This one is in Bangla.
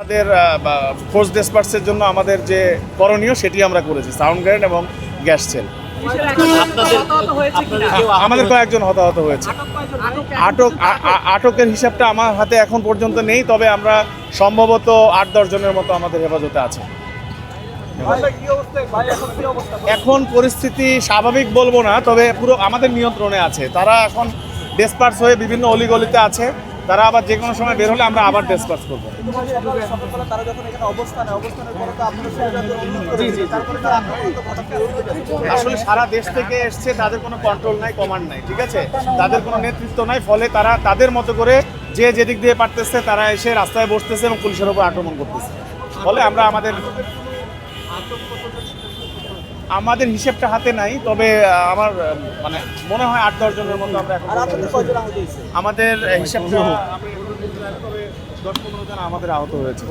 আমাদের ফোর্স ডেসপার্সের জন্য আমাদের যে করণীয় সেটি আমরা করেছি সাউন্ড গ্রেড এবং গ্যাস সেল আমাদের কয়েকজন হতাহত হয়েছে। আটক আটকের হিসাবটা আমার হাতে এখন পর্যন্ত নেই তবে আমরা সম্ভবত আট দশ জনের মতো আমাদের হেফাজতে আছে। এখন পরিস্থিতি স্বাভাবিক বলব না তবে পুরো আমাদের নিয়ন্ত্রণে আছে। তারা এখন ডেসপার্স হয়ে বিভিন্ন অলিগলিতে আছে। তারা আবার যে কোনো সময় বের হলে আমরা আবার ডেসপার্স করব। আসলে সারা দেশ থেকে এসছে, তাদের কোনো কন্ট্রোল নাই কমান্ড নাই, ঠিক আছে? তাদের কোনো নেতৃত্ব নাই, ফলে তারা তাদের মতো করে যে যেদিক দিয়ে পারতেছে, তারা এসে রাস্তায় বসতেছে এবং পুলিশের উপর আক্রমণ করতেছে। ফলে আমরা আমাদের আমাদের হিসেবটা হাতে নাই তবে আমার মানে মনে হয় আট দশ জনের মতো আমরা এখন আর আপনাদের কয়জন আহত হয়েছে? আমাদের হিসাবটা দশ পনেরো জন আমাদের আহত হয়েছে।